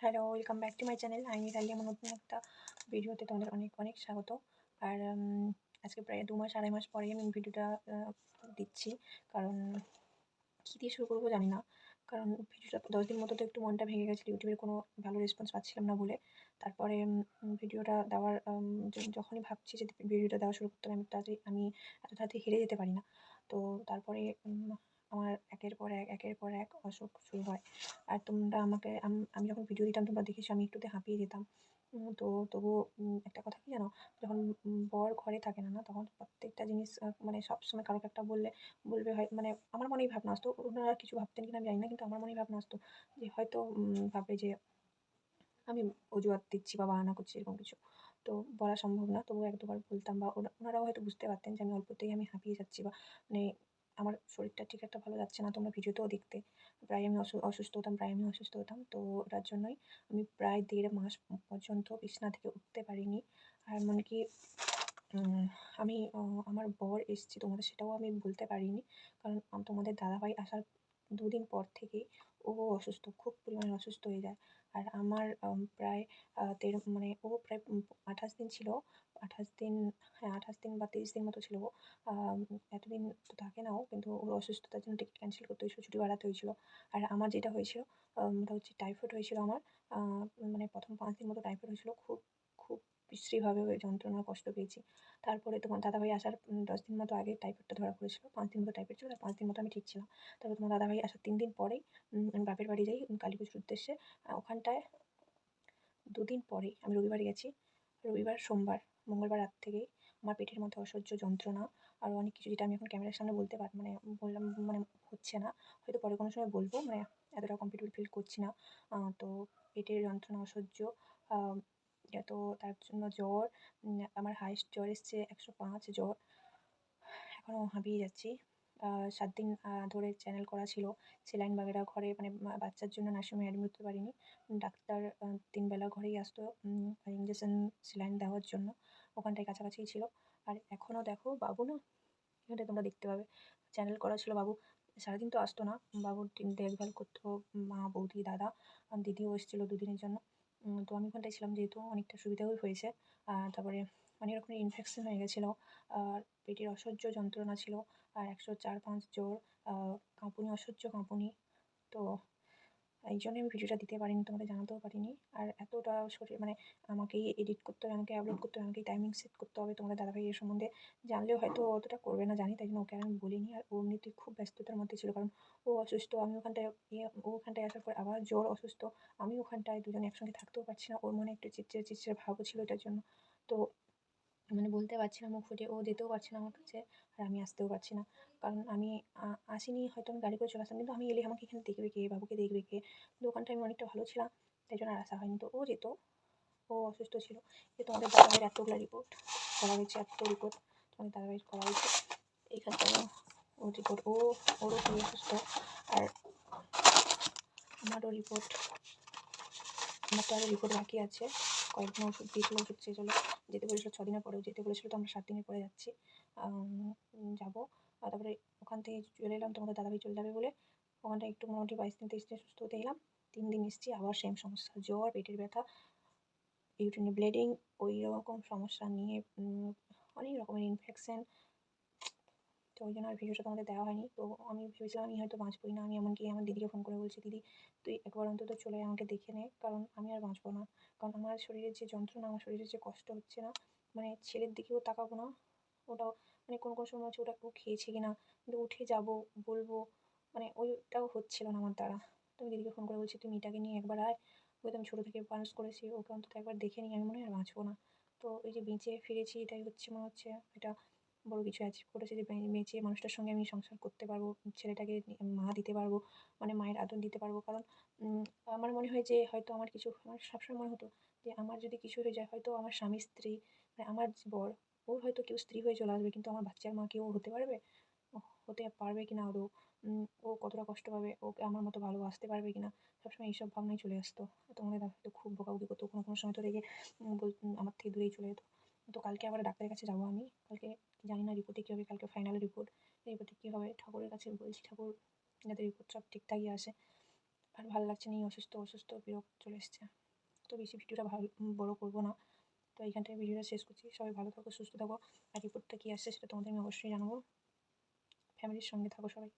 Hello welcome back to my channel আইনি ডালি আমার নতুন একটা ভিডিওতে তোমাদের অনেক অনেক স্বাগত। আর আজকে প্রায় দু মাস, আড়াই মাস পরে আমি ভিডিওটা দিচ্ছি। কারণ, কী দিয়ে শুরু করব জানি না। কারণ ভিডিওটা দশ দিন মতো তো একটু মনটা ভেঙে গেছিল ইউটিউবের কোনো ভালো রেসপন্স পাচ্ছিলাম না বলে। তারপরে ভিডিওটা দেওয়ার যখনই ভাবছি যে ভিডিওটা দেওয়া শুরু করতে আমি তাড়াতাড়ি আমি এত তাড়াতাড়ি হেরে যেতে পারি না। তো তারপরে আমার একের পর এক, একের পর এক অসুখ শুরু হয়। আর তোমরা আমাকে, আমি যখন ভিডিও দিতাম, তোমরা দেখেছ আমি একটুতে হাঁপিয়ে যেতাম। তো তবুও একটা কথা কি জানো? যখন বর ঘরে থাকে না না, তখন প্রত্যেকটা জিনিস মানে সবসময় কারোকে একটা বললে, বলবে হয় মানে আমার মনেই ভাবনা আসতো। ওনারা কিছু ভাবতেন কিনা আমি জানি না, কিন্তু আমার মনেই ভাবনা আসতো যে হয়তো ভাববে যে আমি অজুহাত দিচ্ছি বা বাহানা করছি, এরকম কিছু। তো বলা সম্ভব না, তবুও এক দুবার বলতাম বা ওনারাও হয়তো বুঝতে পারতেন যে আমি অল্পতেই আমি হাঁপিয়ে যাচ্ছি বা মানে আমার শরীরটা ঠিক একটা ভালো যাচ্ছে না তোমরা ভিডিওতেও দেখতে। প্রায় আমি অসু, অসুস্থ হতাম, প্রায় আমি অসুস্থ হতাম। তো ওটার জন্যই আমি প্রায় দেড় মাস পর্যন্ত বিছানা থেকে উঠতে পারিনি। আর এমনকি আমি আমার বর এসছে তোমাদের সেটাও আমি বলতে পারিনি। কারণ তোমাদের দাদাভাই আসার দুদিন পর থেকেই ও অসুস্থ, খুব পরিমাণে অসুস্থ হয়ে যায়। আর আমার প্রায় তেরো মানে ও প্রায় আঠাশ দিন ছিল। আঠাশ দিন হ্যাঁ আঠাশ দিন বা তিরিশ দিন মতো ছিল এতদিন তো থাকে না ও, কিন্তু ওর অসুস্থতার জন্য টিকিট ক্যান্সেল করতে হয়েছিল, ছুটি বাড়াতে হয়েছিল। আর আমার যেটা হয়েছিল ওটা হচ্ছে টাইফয়েড হয়েছিল আমার। মানে প্রথম পাঁচ দিন মতো টাইফয়েড হয়েছিল, খুব খুব বিশ্রীভাবে যন্ত্রণা কষ্ট পেয়েছি। তারপরে তোমার দাদাভাই আসার দশ দিন মতো আগে টাইফয়েডটা ধরা পড়েছিল, পাঁচ দিন মতো টাইফয়েড ছিল তার পাঁচ দিন মতো আমি ঠিক ছিলাম। তারপর তোমার দাদাভাই আসার তিন দিন পরেই আমি বাপের বাড়ি যাই কালী পুজোর উদ্দেশ্যে। ওখানটায় দুদিন পরেই আমি রবিবার গেছি, রবিবার, সোমবার। মঙ্গলবার রাত থেকেই আমার পেটের মধ্যে অসহ্য যন্ত্রণা আর অনেক কিছু যেটা আমি এখন ক্যামেরার সামনে বলতে পার মানে বললাম মানে হচ্ছে না। হয়তো পরে কোনো সময় বলব মানে এতটা কমফিটেবল ফিল করছি না। তো পেটের যন্ত্রণা অসহ্য তো তার জন্য জ্বর আমার হাইস্ট জ্বর এসছে একশো পাঁচ জ্বর। এখনও হাঁপিয়ে যাচ্ছি। সাত দিন ধরে চ্যানেল করা ছিল। সেলাইন বাগেরা ঘরে মানে বাচ্চার জন্য নার্সিংহোমে অ্যাডমিট হতে পারিনি। ডাক্তার তিনবেলা ঘরেই আসতো ইঞ্জেকশন সেলাইন দেওয়ার জন্য। ওখানটায় কাছাকাছিই ছিল। আর এখনও দেখো, বাবু না এখানটায় তোমরা দেখতে পাবে। চ্যানেল করা ছিল বাবু। সারাদিন তো আসতো না। বাবুর দেখভাল করতো, মা, বৌদি, দাদা, দিদিও এসেছিল দুদিনের জন্য। তো আমি ওখানটায় ছিলাম যেহেতু অনেকটা সুবিধাও হয়েছে। তারপরে অনেক রকমের ইনফেকশন হয়ে গেছিল, আর পেটের অসহ্য যন্ত্রণা ছিল, আর একশো চার পাঁচ জ্বর কাঁপুনি, অসহ্য কাঁপুনি। তো এই জন্য আমি ভিডিওটা দিতে পারিনি, তোমাদের জানাতেও পারিনি। আর এতটা শরীর মানে আমাকেই এডিট করতে হবে, আমাকে আপলোড করতে হবে আমাকেই টাইমিং সেট করতে হবে তোমাদের দাদাভাই এর সম্বন্ধে। জানলেও হয়তো অতটা করবে না, জানি, তাই জন্য ওকে আমি বলিনি। আর ও এমনিতেই খুব ব্যস্ততার মধ্যে ছিল, কারণ ও অসুস্থ, আমি ওখানটায় ও ওখানটায় আসার পর আবার জ্বর, অসুস্থ। আমি ওখানটায় দুজনে একসঙ্গে থাকতেও পারছি না, ওর মনে একটু চিড়চিড়ে চিড়চিড়ে ভাবও ছিল এটার জন্য। তো মানে বলতে পারছি না মুখ ফুটে ও যেতেও পারছে না আমার কাছে আর আমি আসতেও পারছি না। কারণ আমি আসিনি, হয়তো আমি গাড়ি করে চলে আসতাম, কিন্তু আমি এলে আমাকে এখানে দেখবে কে, বাবুকে দেখবে কে? ওখানটায় আমি অনেকটা ভালো ছিলাম, তাই জন্য আর আসা হয়নি। তো ও যেত, ও অসুস্থ ছিল। যে তোমাদের দাদাভাইয়ের এতগুলো রিপোর্ট করা হয়েছে, এত রিপোর্ট তোমাদের দাদাভাইয়ের করা হয়েছে, এইখানটায় ও রিপোর্ট ও, ওরও খুবই অসুস্থ। আর আমারও রিপোর্ট আমার তো আরও রিপোর্ট বাকি আছে, কয়েকদিন ওষুধ দিয়েছিলো, ওষুধ হলো যেতে বলেছিল, ছ দিনের পরেও যেতে বলেছিল, তো আমরা সাত দিনের পরে যাচ্ছি। যাব। আর তারপরে ওখান থেকে চলে এলাম, তোমাদের দাদাভাই চলে যাবে বলে। ওখানটায় একটু মোটামুটি বাইশ দিন, তেইশ দিন সুস্থ হতে এলাম। তিন দিন এসছি, আবার সেম সমস্যা। জ্বর, পেটের ব্যথা ইউটিনে ব্লিডিং ওই রকম সমস্যা নিয়ে অনেক রকমের ইনফেকশন ওই জন্য আর ভিডিওটা তোমাদের দেওয়া হয়নি। তো আমি ভেবেছিলাম আমি হয়তো বাঁচবই না, আমি এমনকি আমার দিদিকে ফোন করে বলছি, দিদি, তুই একবার অন্তত চলে আমাকে দেখে নে, কারণ আমি আর বাঁচবো না। কারণ আমার শরীরের যে যন্ত্রণা, আমার শরীরের যে কষ্ট হচ্ছে না মানে ছেলের দিকেও তাকাবো না। ওটাও মানে কোনো কোনো সময় হচ্ছে ওটা ও খেয়েছে কি না কিন্তু উঠে যাব, বলব মানে ওইটাও হচ্ছিল না আমার দ্বারা। তো আমি দিদিকে ফোন করে বলছি তুই মেয়েটাকে নিয়ে একবার আয়। ওকে তো আমি ছোটো থেকে মানুষ করেছি, ওকে অন্তত একবার দেখে নিই, আমি মনে হয় আর বাঁচবো না। তো এই যে বেঁচে ফিরেছি, এটাই হচ্ছে মনে হচ্ছে এটা বড় কিছু অ্যাচিভ করেছি যে বেঁচে মানুষটার সঙ্গে আমি সংসার করতে পারব, ছেলেটাকে মা দিতে পারব মানে মায়ের আদর দিতে পারব। কারণ আমার মনে হয় যে, হয়তো আমার কিছু, আমার সবসময় মনে হতো যে, আমার যদি কিছু হয়ে যায়, হয়তো আমার স্বামী স্ত্রী মানে আমার বর, ওর হয়তো কেউ স্ত্রী হয়ে চলে আসবে, কিন্তু আমার বাচ্চার মা কেউ হতে পারবে? হতে পারবে কি না আদৌ ও কতটা কষ্ট পাবে? ওকে আমার মতো ভালোবাসতে পারবে কি না সবসময় এইসব ভাবনাই চলে আসতো। তোমাদের দাদা তো খুব বকাবকি করতো, কোনো কোনো সময় তো রেগে আমার থেকে দূরেই চলে যেত। তো কালকে আবার ডাক্তারের কাছে যাব আমি। কালকে জানি না রিপোর্টে কী হবে, কালকে ফাইনাল রিপোর্ট রিপোর্টে কী হবে? ঠাকুরের কাছে বলছি, ঠাকুর, যাতে রিপোর্ট সব ঠিকঠাকই আসে। আর ভালো লাগছে না, এই অসুস্থ অসুস্থ, বিরক্ত চলে এসছে। তো বেশি ভিডিওটা ভালো, বড় করব না। তো এইখান থেকে ভিডিওটা শেষ করছি। সবাই ভালো থাকো, সুস্থ থাকো। আর রিপোর্টটা কী আসছে সেটা তোমাদের আমি অবশ্যই জানাব। ফ্যামিলির সঙ্গে থাকো সবাই।